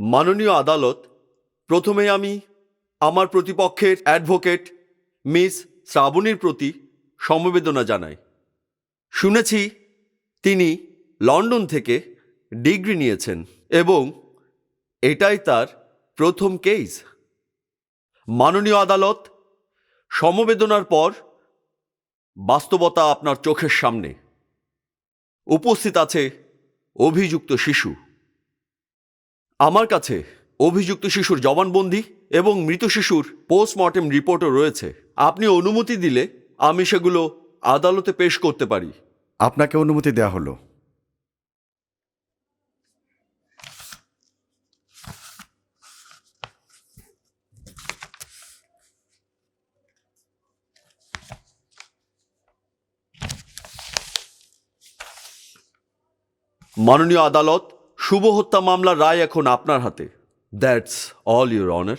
মাননীয় আদালত প্রথমে আমি আমার প্রতিপক্ষের অ্যাডভোকেট মিস শ্রাবণীর প্রতি সমবেদনা জানাই। শুনেছি তিনি লন্ডন থেকে ডিগ্রি নিয়েছেন এবং এটাই তার প্রথম কেস। মাননীয় আদালত, সমবেদনার পর বাস্তবতা আপনার চোখের সামনে। উপস্থিত আছে অভিযুক্ত শিশু। আমার কাছে অভিযুক্ত শিশুর জবানবন্দি এবং মৃত শিশুর পোস্টমর্টেম রিপোর্টও রয়েছে। আপনি অনুমতি দিলে আমি সেগুলো আদালতে পেশ করতে পারি। আপনাকে অনুমতি দেওয়া হলো। মাননীয় আদালত শুভ হত্যা মামলার রায় এখন আপনার হাতে। That's all your honour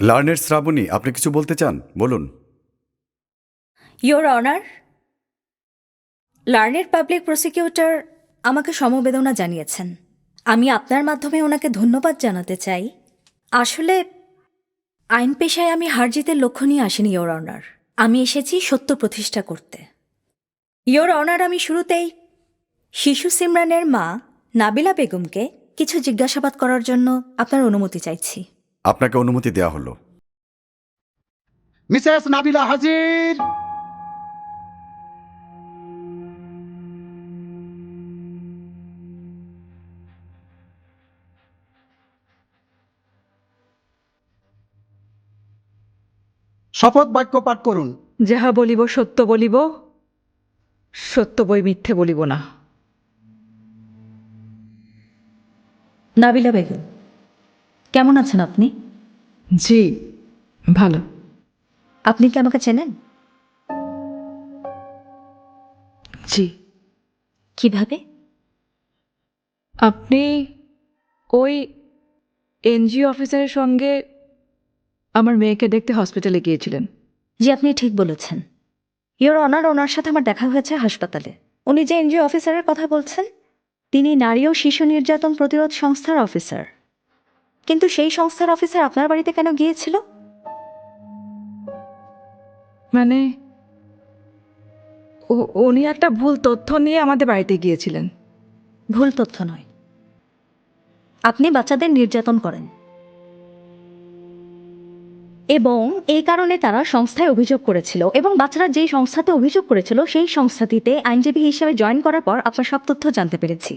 লার্নের Shrabani আপনি কিছু বলতে চান? বলুন। ইয়োর অনার লার্নের পাবলিক প্রসিকিউটর আমাকে সমবেদনা জানিয়েছেন। আমি আপনার মাধ্যমে ওনাকে ধন্যবাদ জানাতে চাই। আসলে আইন পেশায় আমি হার জিতের লক্ষ্য নিয়ে আসিনি ইয়োর অনার আমি এসেছি সত্য প্রতিষ্ঠা করতে। ইয়োর অনার আমি শুরুতেই শিশু সিমরানের মা নাবিলা বেগমকে কিছু জিজ্ঞাসাবাদ করার জন্য আপনার অনুমতি চাইছি। আপনাকে অনুমতি দেওয়া হলো। মিসেস নাবিলা হাজির! শপথ বাক্য পাঠ করুন। যাহা বলিব সত্য বলিব সত্য বই মিথ্যে বলিব না। নাবিলা বেগম কেমন আছেন আপনি? জি ভালো। আপনি কি আমাকে চেনেন? জি। কীভাবে? আপনি ওই এনজিও অফিসারের সঙ্গে আমার মেয়েকে দেখতে হসপিটালে গিয়েছিলেন। জি আপনি ঠিক বলেছেন। ইয়োর অনার ওনার সাথে আমার দেখা হয়েছে হাসপাতালে। উনি যে এনজিও অফিসারের কথা বলছেন তিনি নারী ও শিশু নির্যাতন প্রতিরোধ সংস্থার অফিসার। কিন্তু সেই সংস্থার অফিসার আপনার বাড়িতে কেন গিয়েছিল? মানে উনি একটা ভুল তথ্য নিয়ে আমাদের বাড়িতে গিয়েছিলেন। ভুল তথ্য নয়। আপনি বাচ্চাদের নির্যাতন করেন। এবং এই কারণে তারা সংস্থায় অভিযোগ করেছিল এবং বাচ্চারা যেই সংস্থাতে অভিযোগ করেছিল, সেই সংস্থাটিতে আইনজীবী হিসেবে জয়েন করার পর আপনার সব তথ্য জানতে পেরেছি।